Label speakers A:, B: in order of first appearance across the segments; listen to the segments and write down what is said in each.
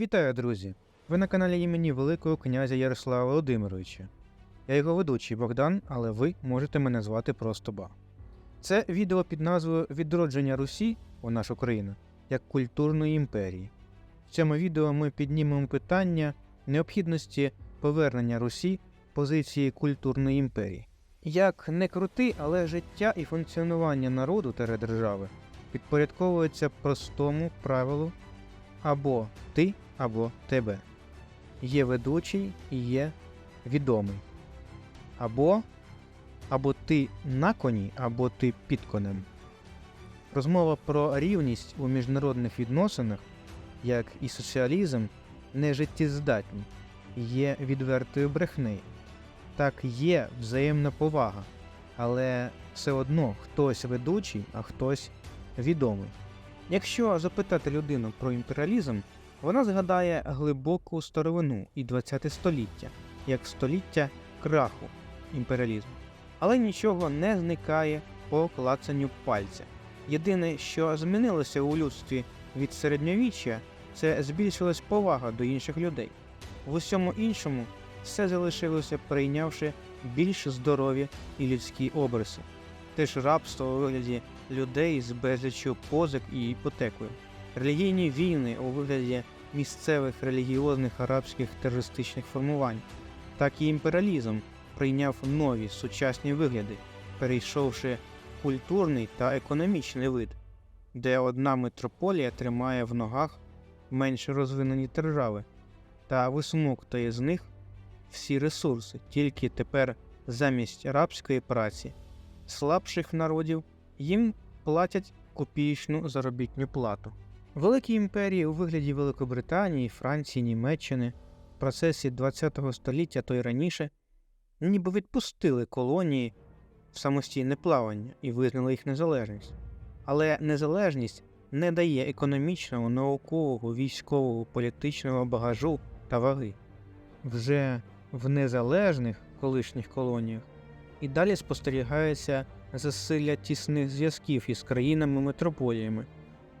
A: Вітаю, друзі! Ви на каналі імені Великого князя Ярослава Володимировича. Я його ведучий Богдан, але ви можете мене звати просто Ба. Це відео під назвою Відродження Русі у нашу країну як культурної імперії. В цьому відео ми піднімемо питання необхідності повернення Русі позиції культурної імперії. Як не крути, але життя і функціонування народу та держави підпорядковується простому правилу або ти, або тебе. Є ведучий і є відомий. Або, або ти на коні, або ти під конем. Розмова про рівність у міжнародних відносинах, як і соціалізм, не життєздатні, є відвертою брехнею. Так є взаємна повага, але все одно хтось ведучий, а хтось відомий. Якщо запитати людину про імперіалізм, вона згадає глибоку старовину і ХХ століття, як століття краху імперіалізму. Але нічого не зникає по клацанню пальця. Єдине, що змінилося у людстві від середньовіччя, це збільшилась повага до інших людей. В усьому іншому все залишилося, прийнявши більш здорові і людські обриси. Теж рабство у вигляді людей з безліччю позик і іпотекою, релігійні війни у вигляді місцевих релігіозних арабських терористичних формувань, так і імперіалізм прийняв нові сучасні вигляди, перейшовши культурний та економічний вид, де одна митрополія тримає в ногах менш розвинені держави та висмоктує з них всі ресурси, тільки тепер замість рабської праці слабших народів їм платять копієчну заробітну плату. Великі імперії у вигляді Великобританії, Франції, Німеччини в процесі ХХ століття то й раніше ніби відпустили колонії в самостійне плавання і визнали їх незалежність. Але незалежність не дає економічного, наукового, військового, політичного багажу та ваги. Вже в незалежних колишніх колоніях і далі спостерігається засилля тісних зв'язків із країнами-метрополіями,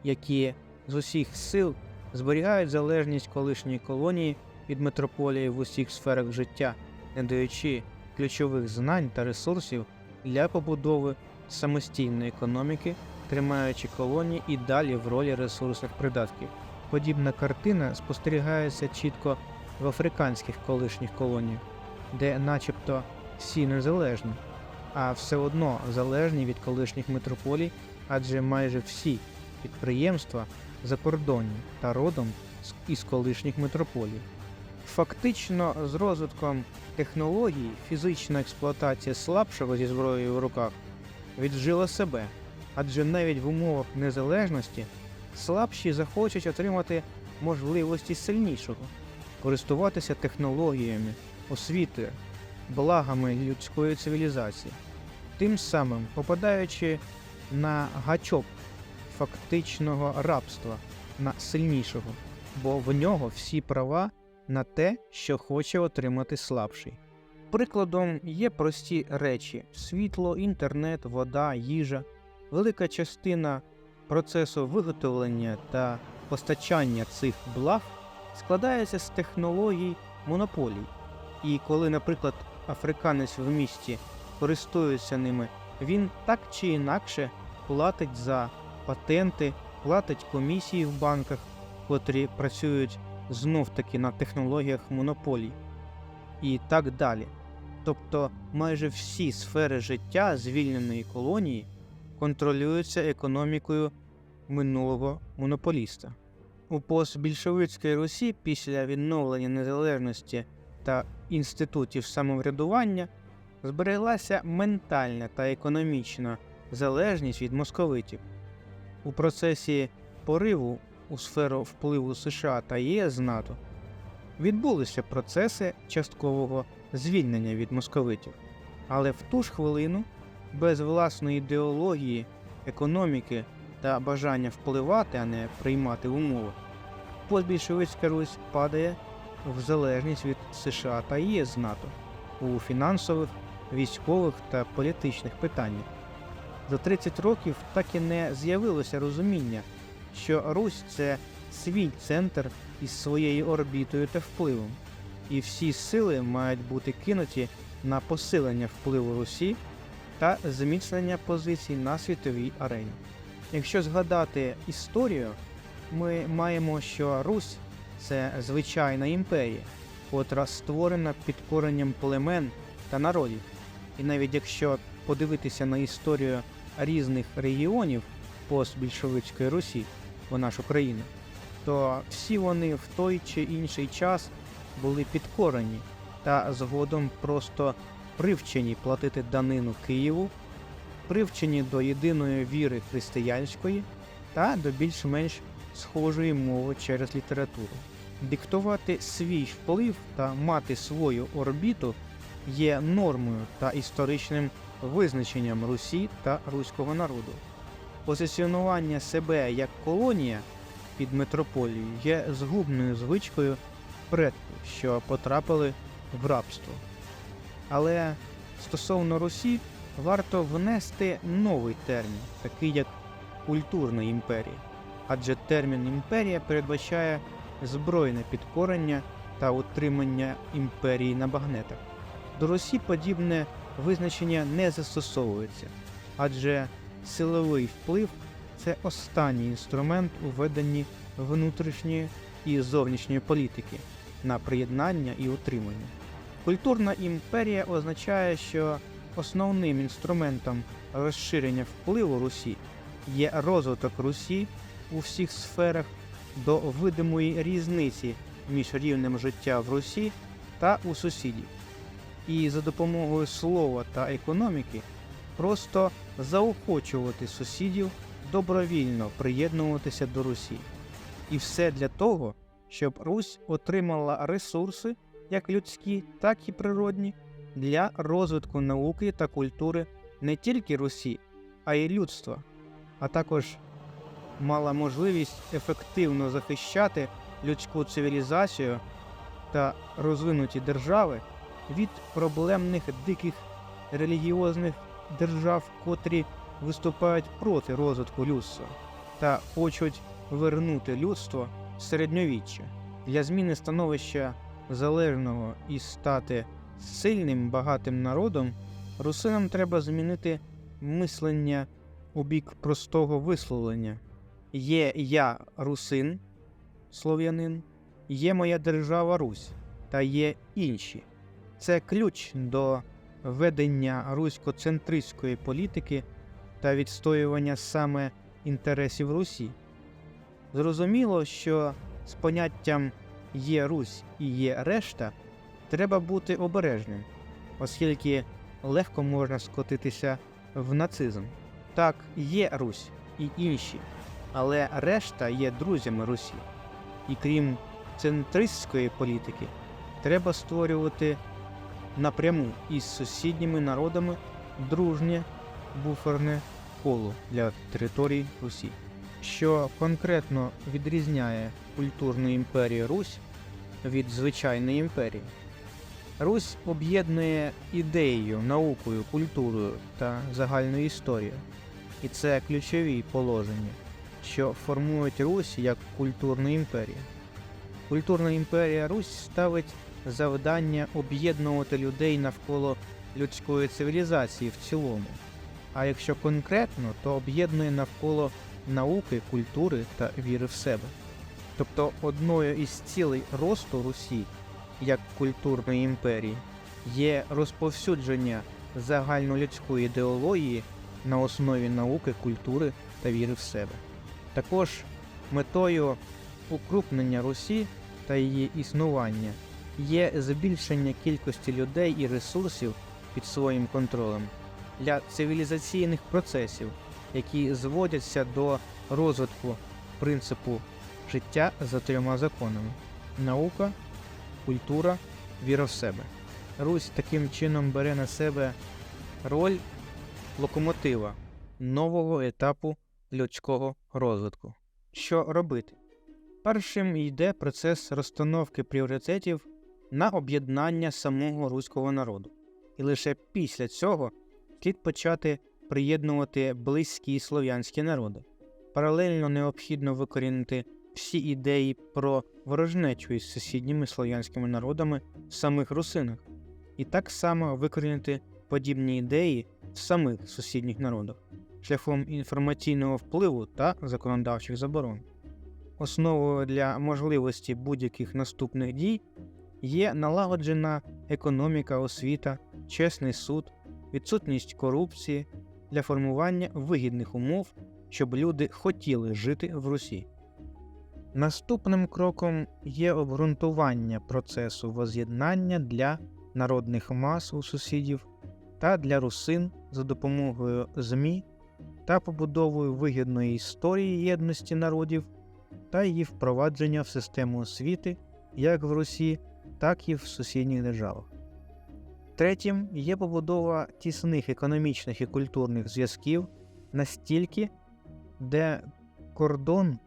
A: які з усіх сил зберігають залежність колишньої колонії від метрополії в усіх сферах життя, не даючи ключових знань та ресурсів для побудови самостійної економіки, тримаючи колонії і далі в ролі ресурсних придатків. Подібна картина спостерігається чітко в африканських колишніх колоніях, де, начебто, всі незалежні, а все одно залежні від колишніх метрополій, адже майже всі підприємства закордонні та родом із колишніх метрополій. Фактично, з розвитком технологій фізична експлуатація слабшого зі зброєю в руках віджила себе, адже навіть в умовах незалежності слабші захочуть отримати можливості сильнішого, користуватися технологіями, освітою, благами людської цивілізації, тим самим попадаючи на гачок фактичного рабства на сильнішого, бо в нього всі права на те, що хоче отримати слабший. Прикладом є прості речі: світло, інтернет, вода, їжа. Велика частина процесу виготовлення та постачання цих благ складається з технологій монополій. І коли, наприклад, африканець в місті користується ними, він так чи інакше платить за патенти, платить комісії в банках, котрі працюють знов таки на технологіях монополій, і так далі. Тобто майже всі сфери життя звільненої колонії контролюються економікою минулого монополіста. У постбільшовицькій Русі після відновлення незалежності та інститутів самоврядування збереглася ментальна та економічна залежність від московитів. У процесі пориву у сферу впливу США та ЄС НАТО відбулися процеси часткового звільнення від московитів, але в ту ж хвилину, без власної ідеології, економіки та бажання впливати, а не приймати умови, постбільшовицька Русь падає в залежність від США та ЄС НАТО у фінансових, військових та політичних питаннях. За 30 років так і не з'явилося розуміння, що Русь це свій центр із своєю орбітою та впливом, і всі сили мають бути кинуті на посилення впливу Русі та зміцнення позицій на світовій арені. Якщо згадати історію, ми маємо, що Русь це звичайна імперія, котра створена підкоренням племен та народів. І навіть якщо подивитися на історію різних регіонів постбільшовицької Русі, у нашу країну, то всі вони в той чи інший час були підкорені та згодом просто привчені платити данину Києву, привчені до єдиної віри християнської та до більш-менш схожої мови через літературу. Диктувати свій вплив та мати свою орбіту є нормою та історичним визначенням Русі та руського народу. Позиціонування себе як колонія під метрополією є згубною звичкою предків, що потрапили в рабство. Але стосовно Русі варто внести новий термін, такий як культурна імперія, адже термін імперія передбачає збройне підкорення та утримання імперії на багнетах. До Русі подібне визначення не застосовується, адже силовий вплив це останній інструмент у веденні внутрішньої і зовнішньої політики на приєднання і утримання. Культурна імперія означає, що основним інструментом розширення впливу Русі є розвиток Русі у всіх сферах до видимої різниці між рівнем життя в Русі та у сусідів. І за допомогою слова та економіки просто заохочувати сусідів добровільно приєднуватися до Русі. І все для того, щоб Русь отримала ресурси, як людські, так і природні, для розвитку науки та культури не тільки Русі, а й людства, а також мала можливість ефективно захищати людську цивілізацію та розвинуті держави від проблемних диких релігіозних держав, котрі виступають проти розвитку людства та хочуть вернути людство в середньовіччя для зміни становища залежного і стати сильним багатим народом, русинам треба змінити мислення у бік простого висловлення. Є я русин, слов'янин, є моя держава Русь, та є інші. Це ключ до ведення русько-центристської політики та відстоювання саме інтересів Русі. Зрозуміло, що з поняттям є Русь і є решта треба бути обережним, оскільки легко можна скотитися в нацизм. Так, є Русь і інші, але решта є друзями Русі. І крім центристської політики, треба створювати напряму із сусідніми народами дружнє буферне коло для територій Русі. Що конкретно відрізняє культурну імперію Русь від звичайної імперії? Русь об'єднує ідеєю, наукою, культурою та загальною історією. І це ключові положення, що формують Русь як культурну імперію. Культурна імперія Русь ставить завдання об'єднувати людей навколо людської цивілізації в цілому. А якщо конкретно, то об'єднує навколо науки, культури та віри в себе. Тобто одною із цілей росту Русі як культурної імперії є розповсюдження загальнолюдської ідеології на основі науки, культури та віри в себе. Також метою укрупнення Русі та її існування є збільшення кількості людей і ресурсів під своїм контролем для цивілізаційних процесів, які зводяться до розвитку принципу життя за трьома законами: наука, культура, віра в себе. Русь таким чином бере на себе роль локомотива нового етапу людського розвитку. Що робити? Першим йде процес розстановки пріоритетів на об'єднання самого руського народу, і лише після цього слід почати приєднувати близькі слов'янські народи. Паралельно необхідно викорінити всі ідеї про ворожнечу із сусідніми слов'янськими народами в самих русинах, і так само викорінити подібні ідеї в самих сусідніх народах шляхом інформаційного впливу та законодавчих заборон. Основою для можливості будь-яких наступних дій є налагоджена економіка, освіта, чесний суд, відсутність корупції для формування вигідних умов, щоб люди хотіли жити в Русі. Наступним кроком є обґрунтування процесу воз'єднання для народних мас у сусідів та для русин за допомогою ЗМІ та побудовою вигідної історії єдності народів та її впровадження в систему освіти як в Русі, так і в сусідніх державах. Третім є побудова тісних економічних і культурних зв'язків настільки, де кордон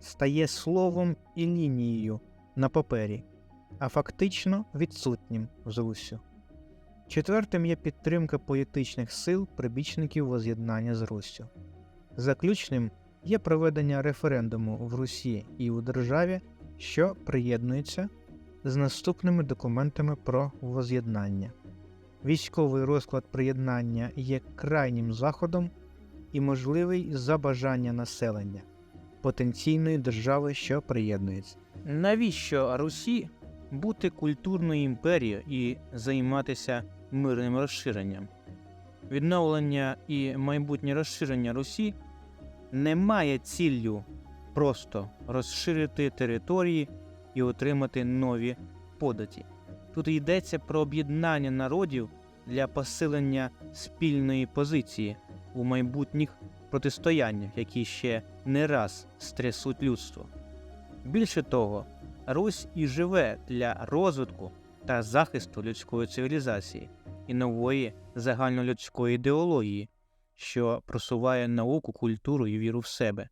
A: стає словом і лінією на папері, а фактично відсутнім з Руссю. Четвертим є підтримка політичних сил прибічників воз'єднання з Руссю. Заключним є проведення референдуму в Русі і у державі, що приєднується з наступними документами про воз'єднання. Військовий розклад приєднання є крайнім заходом і можливий за бажання населення потенційної держави, що приєднується. Навіщо Русі бути культурною імперією і займатися мирним розширенням? Відновлення і майбутнє розширення Русі не має ціллю просто розширити території і отримати нові податі. Тут йдеться про об'єднання народів для посилення спільної позиції у майбутніх протистояннях, які ще не раз стрясуть людство. Більше того, Русь і живе для розвитку та захисту людської цивілізації і нової загальнолюдської ідеології, що просуває науку, культуру і віру в себе,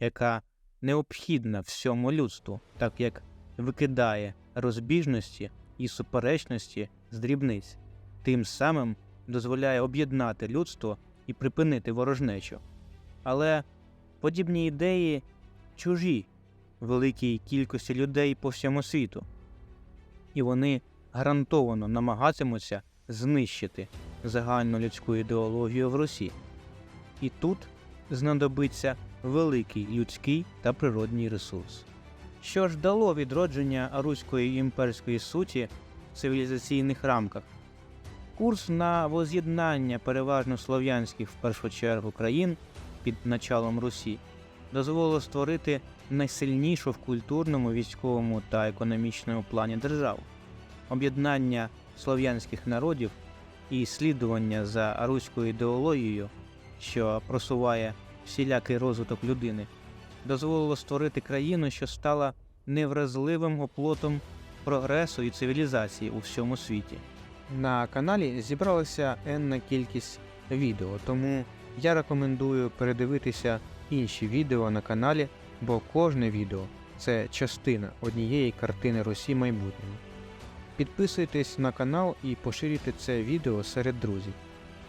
A: яка необхідна всьому людству, так як викидає розбіжності і суперечності з дрібниць, тим самим дозволяє об'єднати людство і припинити ворожнечу. Але подібні ідеї чужі великій кількості людей по всьому світу, і вони гарантовано намагатимуться знищити загальну людську ідеологію в Русі. І тут знадобиться великий людський та природній ресурс. Що ж дало відродження руської імперської суті в цивілізаційних рамках? Курс на воз'єднання переважно слов'янських в першу чергу країн під началом Русі дозволило створити найсильнішу в культурному, військовому та економічному плані державу. Об'єднання слов'янських народів і слідування за руською ідеологією, що просуває всілякий розвиток людини, дозволило створити країну, що стала невразливим оплотом прогресу і цивілізації у всьому світі. На каналі зібралася енна кількість відео, тому я рекомендую передивитися інші відео на каналі, бо кожне відео це частина однієї картини Росії майбутнього. Підписуйтесь на канал і поширюйте це відео серед друзів.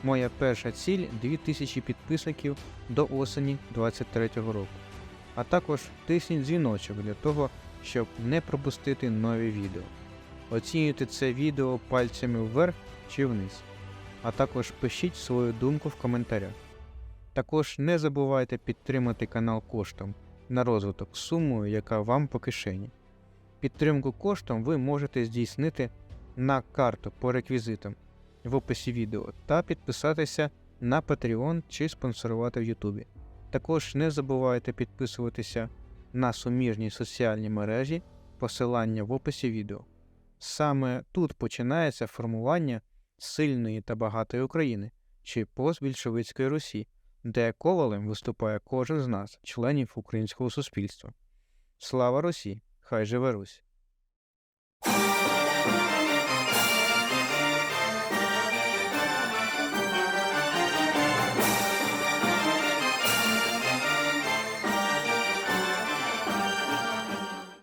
A: Моя перша ціль 2000 підписників до осені 2023 року. А також тисніть дзвіночок для того, щоб не пропустити нові відео. Оцінюйте це відео пальцями вверх чи вниз. А також пишіть свою думку в коментарях. Також не забувайте підтримати канал коштом на розвиток сумою, яка вам по кишені. Підтримку коштом ви можете здійснити на карту по реквізитам в описі відео та підписатися на Patreon чи спонсорувати в Ютубі. Також не забувайте підписуватися на суміжні соціальні мережі, посилання в описі відео. Саме тут починається формування сильної та багатої України чи постбільшовицької Русі, де ковалем виступає кожен з нас, членів українського суспільства. Слава Русі! Хай живе Русь!